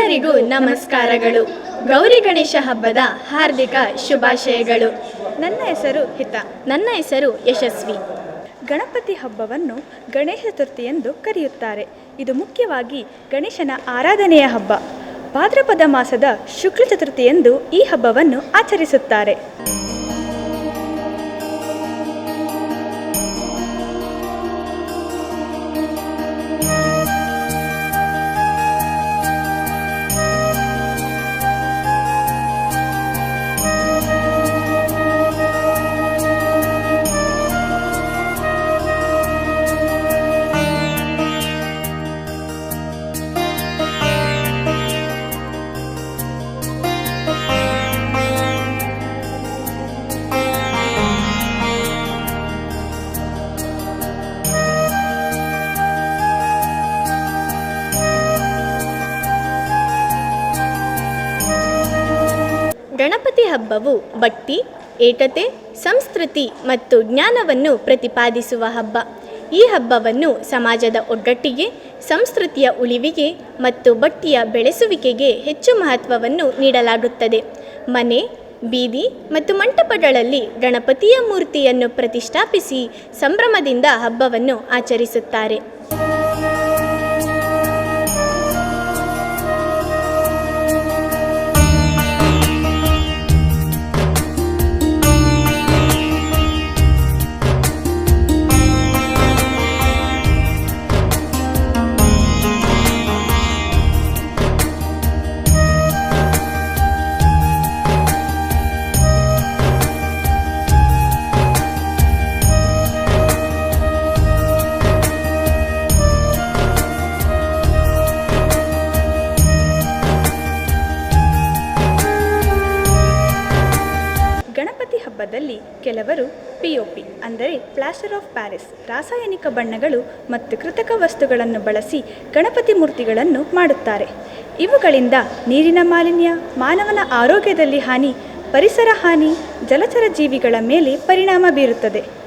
ಎಲ್ಲರಿಗೂ ನಮಸ್ಕಾರಗಳು. ಗೌರಿ ಗಣೇಶ ಹಬ್ಬದ ಹಾರ್ದಿಕ ಶುಭಾಶಯಗಳು. ನನ್ನ ಹೆಸರು ಹಿತ. ನನ್ನ ಹೆಸರು ಯಶಸ್ವಿ. ಗಣಪತಿ ಹಬ್ಬವನ್ನು ಗಣೇಶ ಚತುರ್ಥಿ ಎಂದು ಕರೆಯುತ್ತಾರೆ. ಇದು ಮುಖ್ಯವಾಗಿ ಗಣೇಶನ ಆರಾಧನೆಯ ಹಬ್ಬ. ಭಾದ್ರಪದ ಮಾಸದ ಶುಕ್ಲ ಚತುರ್ಥಿ ಎಂದು ಈ ಹಬ್ಬವನ್ನು ಆಚರಿಸುತ್ತಾರೆ. ಗಣಪತಿ ಹಬ್ಬವು ಭಕ್ತಿ, ಏಕತೆ, ಸಂಸ್ಕೃತಿ ಮತ್ತು ಜ್ಞಾನವನ್ನು ಪ್ರತಿಪಾದಿಸುವ ಹಬ್ಬ. ಈ ಹಬ್ಬವನ್ನು ಸಮಾಜದ ಒಗ್ಗಟ್ಟಿಗೆ, ಸಂಸ್ಕೃತಿಯ ಉಳಿವಿಗೆ ಮತ್ತು ಭಕ್ತಿಯ ಬೆಳೆಸುವಿಕೆಗೆ ಹೆಚ್ಚು ಮಹತ್ವವನ್ನು ನೀಡಲಾಗುತ್ತದೆ. ಮನೆ, ಬೀದಿ ಮತ್ತು ಮಂಟಪಗಳಲ್ಲಿ ಗಣಪತಿಯ ಮೂರ್ತಿಯನ್ನು ಪ್ರತಿಷ್ಠಾಪಿಸಿ ಸಂಭ್ರಮದಿಂದ ಹಬ್ಬವನ್ನು ಆಚರಿಸುತ್ತಾರೆ. ಕೆಲವರು ಪಿಒಪಿ ಅಂದರೆ ಪ್ಲಾಸ್ಟರ್ ಆಫ್ ಪ್ಯಾರಿಸ್ ರಾಸಾಯನಿಕ ಬಣ್ಣಗಳು ಮತ್ತು ಕೃತಕ ವಸ್ತುಗಳನ್ನು ಬಳಸಿ ಗಣಪತಿ ಮೂರ್ತಿಗಳನ್ನು ಮಾಡುತ್ತಾರೆ. ಇವುಗಳಿಂದ ನೀರಿನ ಮಾಲಿನ್ಯ, ಮಾನವನ ಆರೋಗ್ಯದಲ್ಲಿ ಹಾನಿ, ಪರಿಸರ ಹಾನಿ, ಜಲಚರ ಜೀವಿಗಳ ಮೇಲೆ ಪರಿಣಾಮ ಬೀರುತ್ತದೆ.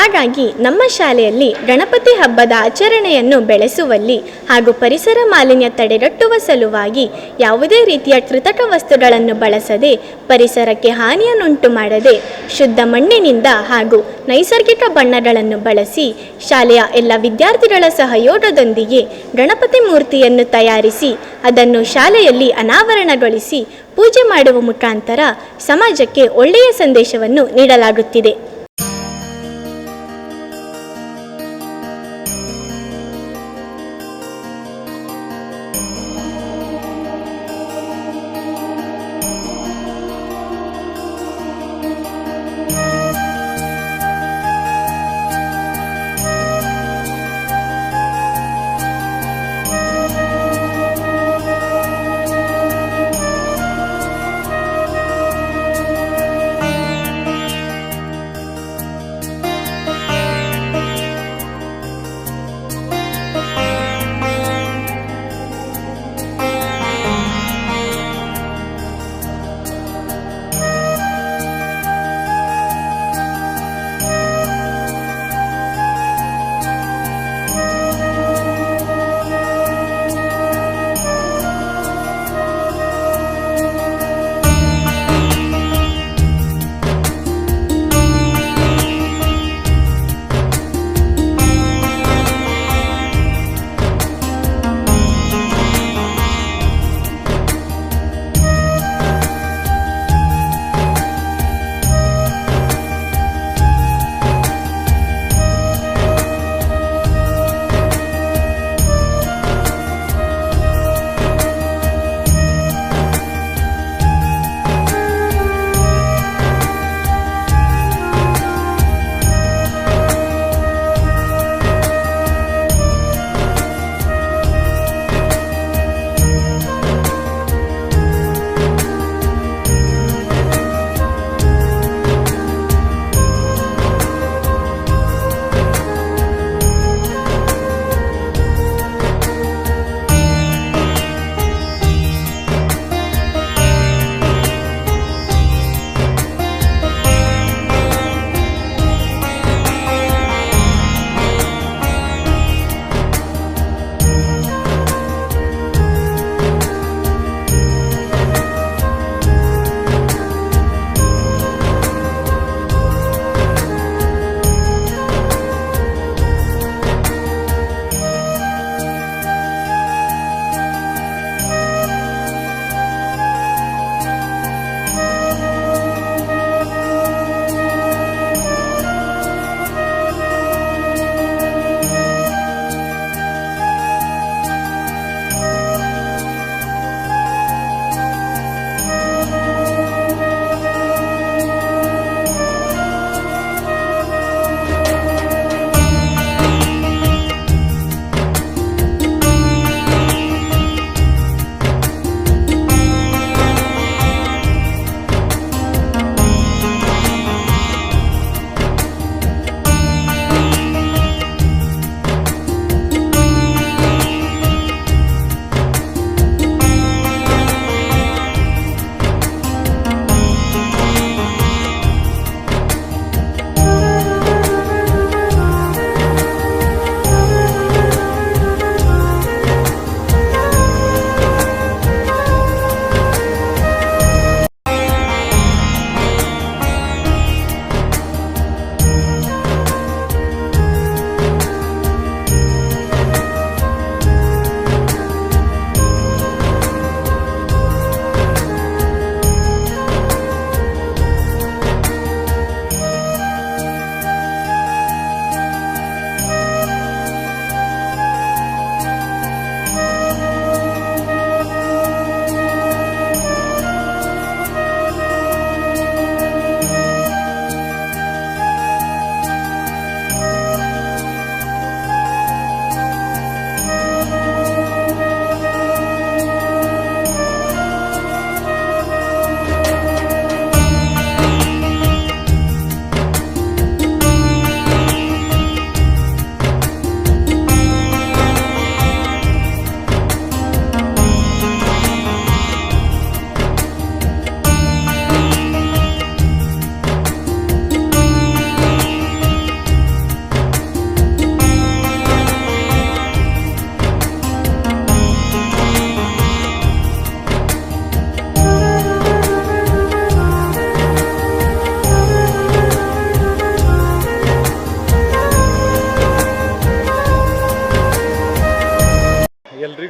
ಹಾಗಾಗಿ ನಮ್ಮ ಶಾಲೆಯಲ್ಲಿ ಗಣಪತಿ ಹಬ್ಬದ ಆಚರಣೆಯನ್ನು ಬೆಳೆಸುವಲ್ಲಿ ಹಾಗೂ ಪರಿಸರ ಮಾಲಿನ್ಯ ತಡೆಗಟ್ಟುವ ಸಲುವಾಗಿ ಯಾವುದೇ ರೀತಿಯ ಕೃತಕ ವಸ್ತುಗಳನ್ನು ಬಳಸದೆ ಪರಿಸರಕ್ಕೆ ಹಾನಿಯನ್ನುಂಟು ಮಾಡದೆ ಶುದ್ಧ ಮಣ್ಣಿನಿಂದ ಹಾಗೂ ನೈಸರ್ಗಿಕ ಬಣ್ಣಗಳನ್ನು ಬಳಸಿ ಶಾಲೆಯ ಎಲ್ಲ ವಿದ್ಯಾರ್ಥಿಗಳ ಸಹಯೋಗದೊಂದಿಗೆ ಗಣಪತಿ ಮೂರ್ತಿಯನ್ನು ತಯಾರಿಸಿ ಅದನ್ನು ಶಾಲೆಯಲ್ಲಿ ಅನಾವರಣಗೊಳಿಸಿ ಪೂಜೆ ಮಾಡುವ ಮುಖಾಂತರ ಸಮಾಜಕ್ಕೆ ಒಳ್ಳೆಯ ಸಂದೇಶವನ್ನು ನೀಡಲಾಗುತ್ತಿದೆ.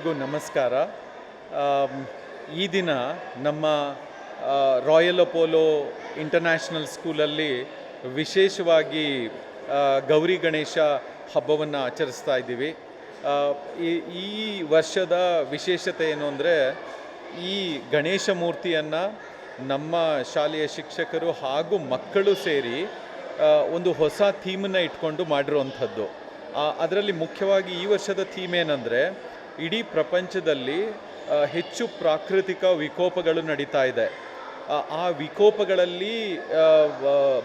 ನಮಸ್ಕಾರ. ಈ ದಿನ ನಮ್ಮ ರಾಯಲ್ ಅಪೋಲೋ ಇಂಟರ್ನ್ಯಾಷನಲ್ ಸ್ಕೂಲಲ್ಲಿ ವಿಶೇಷವಾಗಿ ಗೌರಿ ಗಣೇಶ ಹಬ್ಬವನ್ನು ಆಚರಿಸ್ತಾ ಇದ್ದೀವಿ. ಈ ವರ್ಷದ ವಿಶೇಷತೆ ಏನು ಅಂದರೆ, ಈ ಗಣೇಶ ಮೂರ್ತಿಯನ್ನು ನಮ್ಮ ಶಾಲೆಯ ಶಿಕ್ಷಕರು ಹಾಗೂ ಮಕ್ಕಳು ಸೇರಿ ಒಂದು ಹೊಸ ಥೀಮನ್ನು ಇಟ್ಕೊಂಡು ಮಾಡಿರುವಂಥದ್ದು. ಅದರಲ್ಲಿ ಮುಖ್ಯವಾಗಿ ಈ ವರ್ಷದ ಥೀಮ್ ಏನಂದರೆ ಇಡೀ ಪ್ರಪಂಚದಲ್ಲಿ ಹೆಚ್ಚು ಪ್ರಾಕೃತಿಕ ವಿಕೋಪಗಳು ನಡೀತಾ ಇದೆ. ಆ, ವಿಕೋಪಗಳಲ್ಲಿ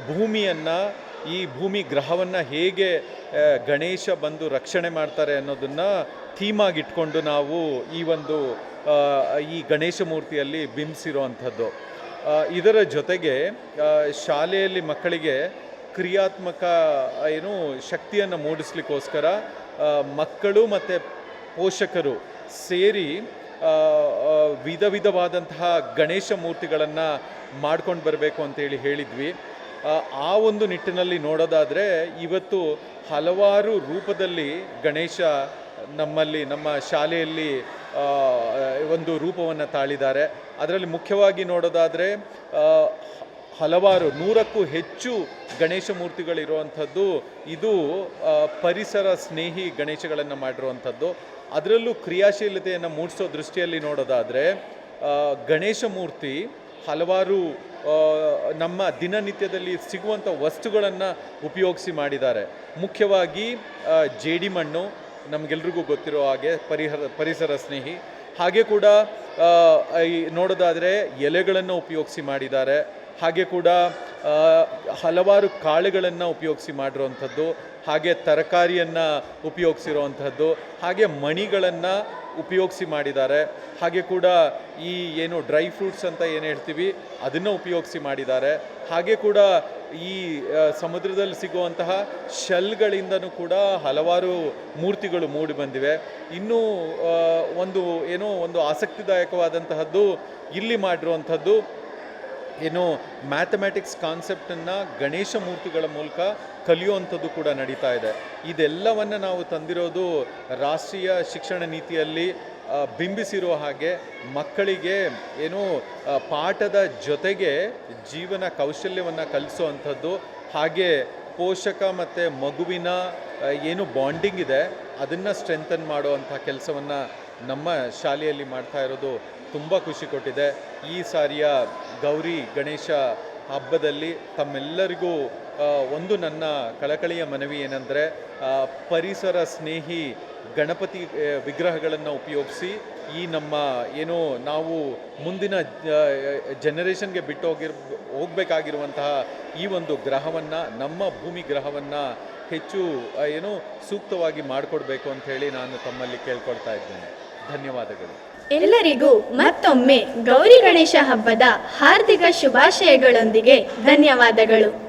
ಭೂಮಿಯನ್ನು ಈ ಭೂಮಿ ಗ್ರಹವನ್ನು ಹೇಗೆ ಗಣೇಶ ಬಂದು ರಕ್ಷಣೆ ಮಾಡ್ತಾರೆ ಅನ್ನೋದನ್ನು ಥೀಮಾಗಿಟ್ಕೊಂಡು ನಾವು ಈ ಒಂದು ಈ ಗಣೇಶ ಮೂರ್ತಿಯಲ್ಲಿ ಬಿಂಬಿಸಿರುವಂಥದ್ದು. ಇದರ ಜೊತೆಗೆ ಶಾಲೆಯಲ್ಲಿ ಮಕ್ಕಳಿಗೆ ಕ್ರಿಯಾತ್ಮಕ ಏನು ಶಕ್ತಿಯನ್ನು ಮೂಡಿಸ್ಲಿಕ್ಕೋಸ್ಕರ ಮಕ್ಕಳು ಮತ್ತು ಪೋಷಕರು ಸೇರಿ ವಿಧ ವಿಧವಾದಂತಹ ಗಣೇಶ ಮೂರ್ತಿಗಳನ್ನು ಮಾಡ್ಕೊಂಡು ಬರಬೇಕು ಅಂತೇಳಿ ಹೇಳಿದ್ವಿ. ಆ, ಒಂದು ನಿಟ್ಟಿನಲ್ಲಿ ನೋಡೋದಾದರೆ ಇವತ್ತು ಹಲವಾರು ರೂಪದಲ್ಲಿ ಗಣೇಶ ನಮ್ಮಲ್ಲಿ ನಮ್ಮ ಶಾಲೆಯಲ್ಲಿ ಒಂದು ರೂಪವನ್ನು ತಾಳಿದ್ದಾರೆ. ಅದರಲ್ಲಿ ಮುಖ್ಯವಾಗಿ ನೋಡೋದಾದರೆ ಹಲವಾರು ನೂರಕ್ಕೂ ಹೆಚ್ಚು ಗಣೇಶ ಮೂರ್ತಿಗಳಿರುವಂಥದ್ದು ಇದು ಪರಿಸರ ಸ್ನೇಹಿ ಗಣೇಶಗಳನ್ನು ಮಾಡಿರುವಂಥದ್ದು. ಅದರಲ್ಲೂ ಕ್ರಿಯಾಶೀಲತೆಯನ್ನು ಮೂಡಿಸೋ ದೃಷ್ಟಿಯಲ್ಲಿ ನೋಡೋದಾದರೆ ಗಣೇಶ ಮೂರ್ತಿ ಹಲವಾರು ನಮ್ಮ ದಿನನಿತ್ಯದಲ್ಲಿ ಸಿಗುವಂಥ ವಸ್ತುಗಳನ್ನು ಉಪಯೋಗಿಸಿ ಮಾಡಿದ್ದಾರೆ. ಮುಖ್ಯವಾಗಿ ಜೇಡಿ ಜೇಡಿಮಣ್ಣು ನಮಗೆಲ್ರಿಗೂ ಗೊತ್ತಿರೋ ಹಾಗೆ ಪರಿಹರ, ಪರಿಸರ ಸ್ನೇಹಿ. ಹಾಗೆ ಕೂಡ ನೋಡೋದಾದರೆ ಎಲೆಗಳನ್ನು ಉಪಯೋಗಿಸಿ ಮಾಡಿದ್ದಾರೆ. ಹಾಗೆ ಕೂಡ ಹಲವಾರು ಕಾಳುಗಳನ್ನು ಉಪಯೋಗಿಸಿ ಮಾಡಿರುವಂಥದ್ದು, ಹಾಗೆ ತರಕಾರಿಯನ್ನು ಉಪಯೋಗಿಸಿರುವಂಥದ್ದು, ಹಾಗೆ ಮಣಿಗಳನ್ನು ಉಪಯೋಗಿಸಿ ಮಾಡಿದ್ದಾರೆ. ಹಾಗೆ ಕೂಡ ಈ ಏನು ಡ್ರೈ ಫ್ರೂಟ್ಸ್ ಅಂತ ಏನು ಹೇಳ್ತೀವಿ, ಅದನ್ನು ಉಪಯೋಗಿಸಿ ಮಾಡಿದ್ದಾರೆ. ಹಾಗೆ ಕೂಡ ಈ ಸಮುದ್ರದಲ್ಲಿ ಸಿಗುವಂತಹ ಶೆಲ್ಗಳಿಂದನೂ ಕೂಡ ಹಲವಾರು ಮೂರ್ತಿಗಳು ಮೂಡಿ ಬಂದಿವೆ. ಇನ್ನೂ ಒಂದು, ಏನೋ ಒಂದು ಆಸಕ್ತಿದಾಯಕವಾದಂತಹದ್ದು ಇಲ್ಲಿ ಮಾಡಿರುವಂಥದ್ದು ಏನು ಮ್ಯಾಥಮೆಟಿಕ್ಸ್ ಕಾನ್ಸೆಪ್ಟನ್ನು ಗಣೇಶ ಮೂರ್ತಿಗಳ ಮೂಲಕ ಕಲಿಯುವಂಥದ್ದು ಕೂಡ ನಡೀತಾ ಇದೆ. ಇದೆಲ್ಲವನ್ನು ನಾವು ತಂದಿರೋದು ರಾಷ್ಟ್ರೀಯ ಶಿಕ್ಷಣ ನೀತಿಯಲ್ಲಿ ಬಿಂಬಿಸಿರುವ ಬಿಂಬಿಸಿರೋ ಹಾಗೆ ಮಕ್ಕಳಿಗೆ ಏನು ಪಾಠದ ಜೊತೆಗೆ ಜೀವನ ಕೌಶಲ್ಯವನ್ನು ಕಲಿಸುವಂಥದ್ದು, ಹಾಗೆ ಪೋಷಕ ಮತ್ತು ಮಗುವಿನ ಏನು ಬಾಂಡಿಂಗ್ ಇದೆ, ಅದನ್ನು ಸ್ಟ್ರೆಂಥನ್ ಮಾಡುವಂಥ ಕೆಲಸವನ್ನು ನಮ್ಮ ಶಾಲೆಯಲ್ಲಿ ಮಾಡ್ತಾ ಇರೋದು ತುಂಬ ಖುಷಿ ಕೊಟ್ಟಿದೆ. ಈ ಸಾರಿಯ ಗೌರಿ ಗಣೇಶ ಹಬ್ಬದಲ್ಲಿ ತಮ್ಮೆಲ್ಲರಿಗೂ ಒಂದು ನನ್ನ ಕಳಕಳಿಯ ಮನವಿ ಏನೆಂದರೆ ಪರಿಸರ ಸ್ನೇಹಿ ಗಣಪತಿ ವಿಗ್ರಹಗಳನ್ನು ಉಪಯೋಗಿಸಿ ಈ ನಮ್ಮ ಏನು ನಾವು ಮುಂದಿನ ಜನರೇಷನ್ಗೆ ಬಿಟ್ಟು ಹೋಗಿರ್, ಹೋಗಬೇಕಾಗಿರುವಂತಹ ಈ ಒಂದು ಗ್ರಹವನ್ನು, ನಮ್ಮ ಭೂಮಿ ಗ್ರಹವನ್ನು ಹೆಚ್ಚು ಏನು ಸೂಕ್ತವಾಗಿ ಮಾಡಿಕೊಡ್ಬೇಕು ಹೇಳಿ ನಾನು ತಮ್ಮಲ್ಲಿ ಕೇಳ್ಕೊಳ್ತಾ ಇದ್ದೇನೆ. ಧನ್ಯವಾದಗಳು. ಎಲ್ಲರಿಗೂ ಮತ್ತೊಮ್ಮೆ ಗೌರಿ ಗಣೇಶ ಹಬ್ಬದ ಹಾರ್ದಿಕ ಶುಭಾಶಯಗಳೊಂದಿಗೆ ಧನ್ಯವಾದಗಳು.